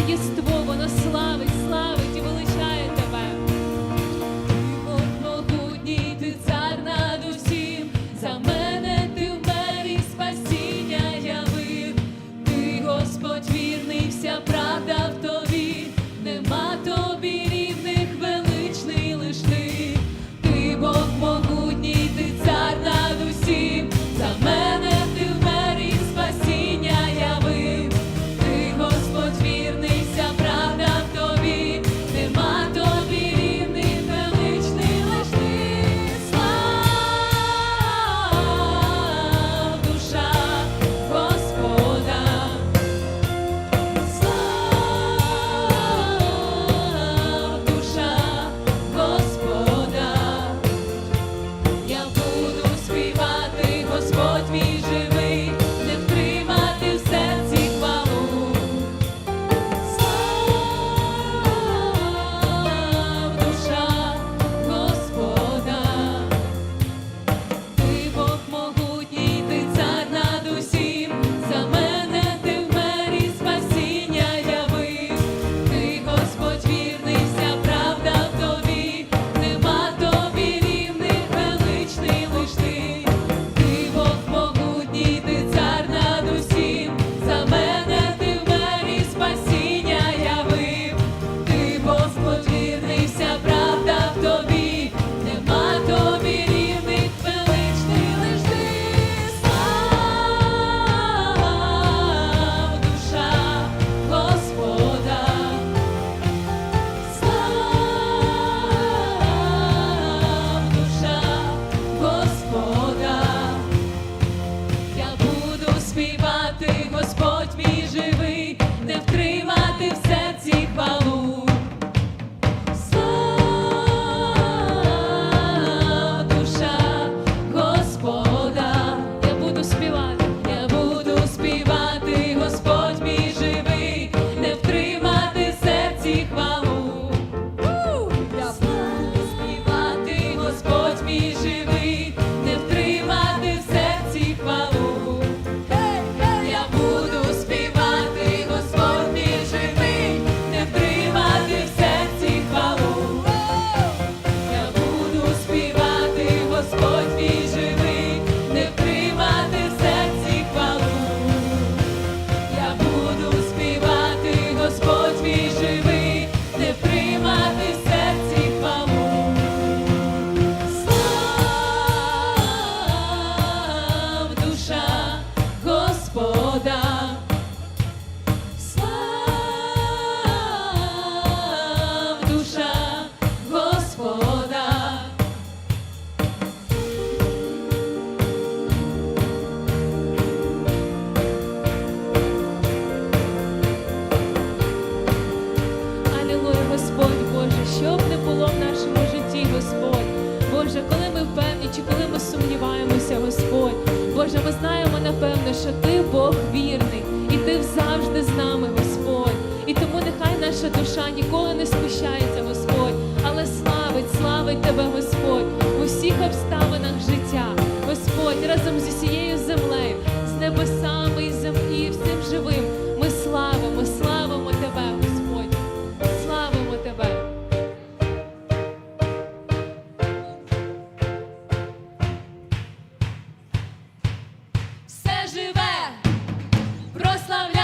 used to впевнена, що ти Бог вірний, і ти завжди з нами, Господь. І тому нехай наша душа ніколи не спущається, Господь, але славить, славить тебе, Господь, у всіх обставинах життя, Господь, разом з усією землею, з небес. love.